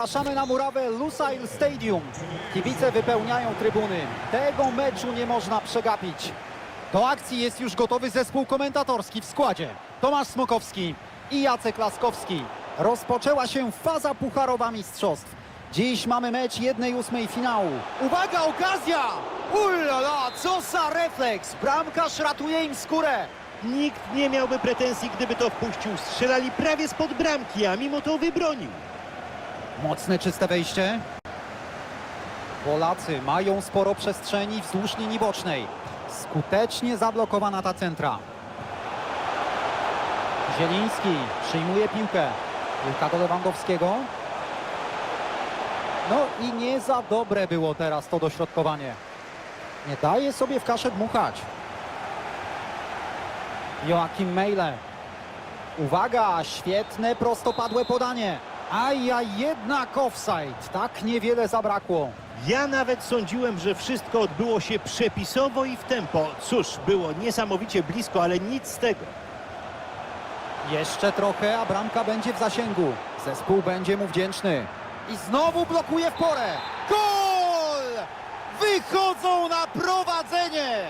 Zapraszamy na murawę Lusail Stadium. Kibice wypełniają trybuny. Tego meczu nie można przegapić. Do akcji jest już gotowy zespół komentatorski w składzie. Tomasz Smokowski i Jacek Laskowski. Rozpoczęła się faza pucharowa mistrzostw. Dziś mamy mecz 1-8 finału. Uwaga, okazja! Ulala, co za refleks! Bramkarz ratuje im skórę. Nikt nie miałby pretensji, gdyby to wpuścił. Strzelali prawie spod bramki, a mimo to wybronił. Mocne, czyste wejście. Polacy mają sporo przestrzeni wzdłuż linii bocznej. Skutecznie zablokowana ta centra. Zieliński przyjmuje piłkę. Piłka do Lewandowskiego. No i nie za dobre było teraz to dośrodkowanie. Nie daje sobie w kaszę dmuchać. Joachim Mejle. Uwaga, świetne prostopadłe podanie. A ja jednak offside. Tak niewiele zabrakło. Ja nawet sądziłem, że wszystko odbyło się przepisowo i w tempo. Cóż, było niesamowicie blisko, ale nic z tego. Jeszcze trochę, a bramka będzie w zasięgu. Zespół będzie mu wdzięczny. I znowu blokuje w porę. Gol! Wychodzą na prowadzenie!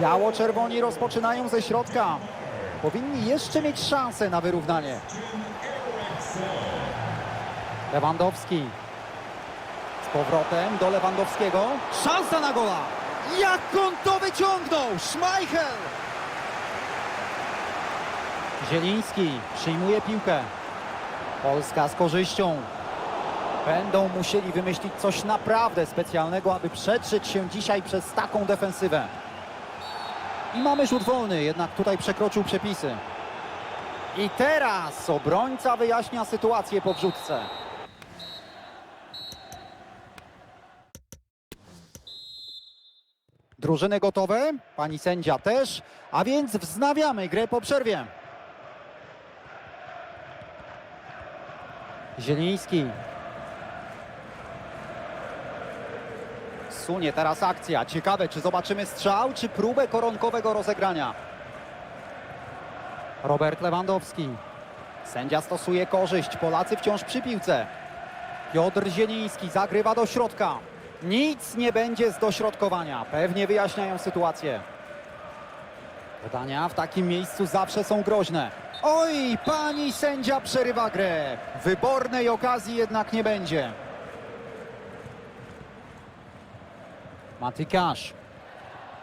Biało-czerwoni rozpoczynają ze środka. Powinni jeszcze mieć szansę na wyrównanie. Lewandowski. Z powrotem do Lewandowskiego. Szansa na gola! Jak on to wyciągnął! Schmeichel! Zieliński przyjmuje piłkę. Polska z korzyścią. Będą musieli wymyślić coś naprawdę specjalnego, aby przetrzeć się dzisiaj przez taką defensywę. I mamy rzut wolny, jednak tutaj przekroczył przepisy. I teraz obrońca wyjaśnia sytuację po wrzutce. Drużyny gotowe, pani sędzia też, a więc wznawiamy grę po przerwie. Zieliński. Sunie teraz akcja. Ciekawe, czy zobaczymy strzał, czy próbę koronkowego rozegrania. Robert Lewandowski. Sędzia stosuje korzyść. Polacy wciąż przy piłce. Piotr Zieliński zagrywa do środka. Nic nie będzie z dośrodkowania. Pewnie wyjaśniają sytuację. Podania w takim miejscu zawsze są groźne. Oj, pani sędzia przerywa grę. Wybornej okazji jednak nie będzie. Matykasz.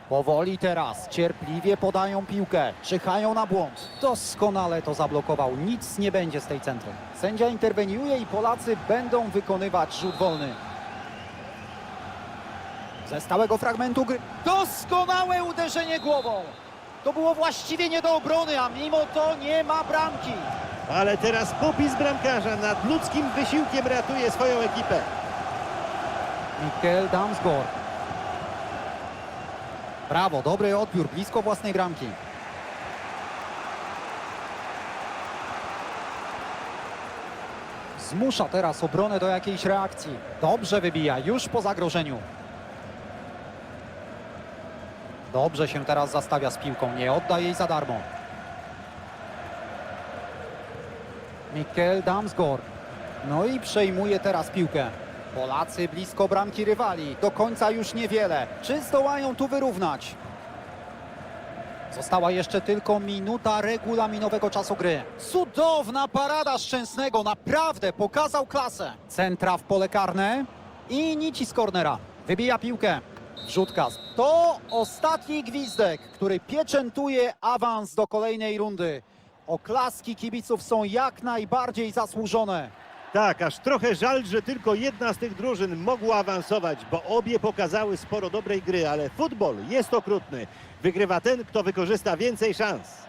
Powoli teraz, cierpliwie podają piłkę, czyhają na błąd. Doskonale to zablokował, nic nie będzie z tej centry. Sędzia interweniuje i Polacy będą wykonywać rzut wolny. Ze stałego fragmentu gry. Doskonałe uderzenie głową. To było właściwie nie do obrony, a mimo to nie ma bramki. Ale teraz popis bramkarza nad ludzkim wysiłkiem ratuje swoją ekipę. Mikkel Damsgaard. Brawo, dobry odbiór, blisko własnej bramki. Zmusza teraz obronę do jakiejś reakcji. Dobrze wybija, już po zagrożeniu. Dobrze się teraz zastawia z piłką, nie odda jej za darmo. Mikkel Damsgaard. No i przejmuje teraz piłkę. Polacy blisko bramki rywali. Do końca już niewiele. Czy zdołają tu wyrównać? Została jeszcze tylko minuta regulaminowego czasu gry. Cudowna parada Szczęsnego. Naprawdę pokazał klasę. Centra w pole karne i nici z kornera. Wybija piłkę. Wrzutka. To ostatni gwizdek, który pieczętuje awans do kolejnej rundy. Oklaski kibiców są jak najbardziej zasłużone. Tak, aż trochę żal, że tylko jedna z tych drużyn mogła awansować, bo obie pokazały sporo dobrej gry, ale futbol jest okrutny. Wygrywa ten, kto wykorzysta więcej szans.